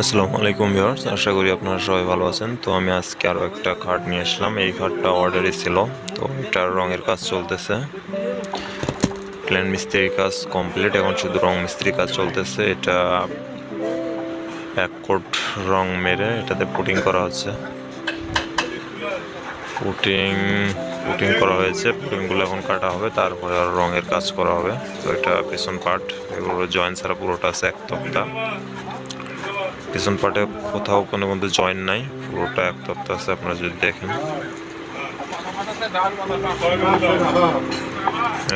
আসসালামু আলাইকুম ভিউয়ার্স, আশা করি আপনারা সবাই ভালো আছেন। তো আমি আজকে আরও একটা খাট নিয়ে আসলাম। এই খাটটা অর্ডারই ছিল, তো এটার রঙের কাজ চলতেছে। প্লেন মিস্ত্রির কাজ কমপ্লিট এখন শুধু রং মিস্ত্রির কাজ চলতেছে। এটা এক কোট রং মেরে এটাতে পুটিং করা হচ্ছে। পুটিং পুটিং করা হয়েছে। পুটিংগুলো এখন কাটা হবে, তারপরে আর রঙের কাজ করা হবে। তো এটা পিছন পার্ট এগুলো জয়েন্ট ছাড়া পুরোটা আছে এক তক্তা। পিছন পার্টে কোথাও কোনো মধ্যে জয়েন নাই, পুরোটা এক তত্ত্ব আছে, আপনারা যদি দেখেন।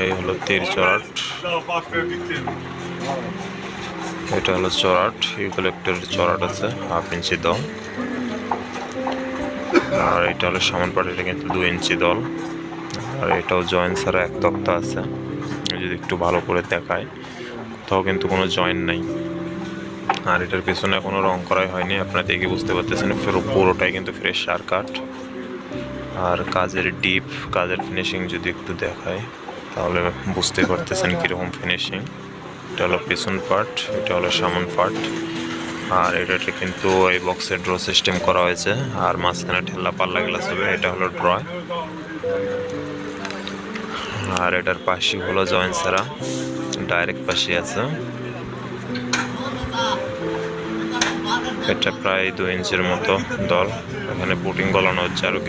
এই হলো তীর চড়াট। এটা হলো চড়াট ইউক্যালিপ্টের চড়াট আছে, হাফ ইঞ্চি দল। আর এটা হলো সামান পার্ট এটা কিন্তু দু ইঞ্চি দল। আর এটাও জয়েন ছাড়া এক তক্তা আছে। যদি একটু ভালো করে দেখায়, কোথাও কিন্তু কোনো জয়েন নাই। আর এটার পেছনে কোনো রং করাই হয়নি, আপনারা দেখে বুঝতে পারতেছেন পুরোটাই কিন্তু ফ্রেশ আর কাঠ আর কাজের ডিপ কাজের ফিনিশিং যদি একটু দেখায় তাহলে বুঝতে পারতেছেন কীরকম ফিনিশিং এটা হলো পেছন পার্ট এটা হলো সামন পার্ট আর এটাতে কিন্তু এই বক্সের ড্র সিস্টেম করা হয়েছে, আর মাঝখানে ঠেলা পাল্লা গ্লাস হবে, এটা হলো ড্র আর এটার পাশে হলো জয়েন্ট ছাড়া ডাইরেক্ট পাশে আছে। এটা প্রায় দু ইঞ্চের মতো দল। এখানে পুটিং গলানো হচ্ছে আরও কিছু